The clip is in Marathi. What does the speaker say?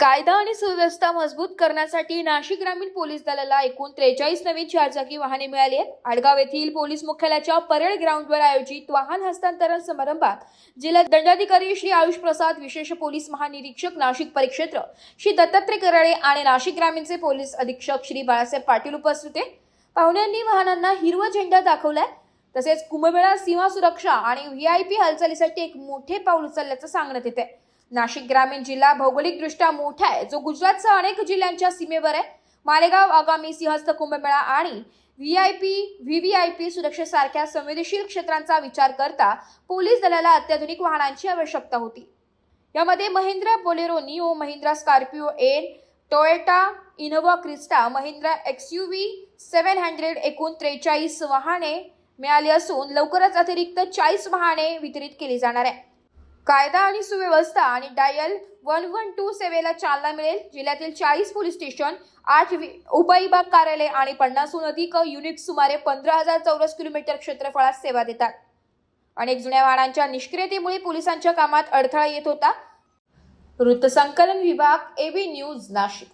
कायदा आणि सुव्यवस्था मजबूत करण्यासाठी नाशिक ग्रामीण पोलीस दलाला एकूण त्रेचाळीस नवीन चारचाकी वाहने मिळाली आहेत. आडगाव येथील पोलीस मुख्यालयाच्या परेड ग्राउंडवर आयोजित वाहन हस्तांतरण समारंभात जिल्हा दंडाधिकारी श्री आयुष प्रसाद विशेष पोलीस महानिरीक्षक नाशिक परिक्षेत्र श्री दत्तात्रय कराळे आणि नाशिक ग्रामीणचे पोलीस अधीक्षक श्री बाळासाहेब पाटील उपस्थित होते. पाहुण्यांनी वाहनांना हिरवा झेंडा दाखवलाय. तसेच कुंभमेळा सीमा सुरक्षा आणि व्ही आय पी हालचालीसाठी एक मोठे पाऊल उचलल्याचं सांगण्यात येते नाशिक ग्रामीण जिल्हा भौगोलिकदृष्ट्या मोठा आहे. जो गुजरातसह अनेक जिल्ह्यांच्या सीमेवर आहे. मालेगाव आगामी सिंहस्थ कुंभमेळा आणि V I P V V I P सुरक्षेसारख्या संवेदनशील क्षेत्रांचा विचार करता पोलीस दलाला अत्याधुनिक वाहनांची आवश्यकता होती. यामध्ये Mahindra Bolero Neo Mahindra Scorpio N Toyota Innova Crysta Mahindra X U V seven hundred एकूण त्रेचाळीस वाहने मिळाली असून लवकरच अतिरिक्त चाळीस वाहने वितरित केली जाणार आहे. कायदा आणि सुव्यवस्था आणि डायल वन वन टू सेवेला चालना मिळेल. जिल्ह्यातील चाळीस पोलीस स्टेशन आठ वि- उपविभाग कार्यालय आणि पन्नासहून अधिक युनिट सुमारे पंधरा हजार चौरस किलोमीटर क्षेत्रफळात सेवा देतात. अनेक जुन्या वाहनांच्या निष्क्रियतेमुळे पोलिसांच्या कामात अडथळा येत होता. वृत्तसंकलन विभाग एबी न्यूज नाशिक.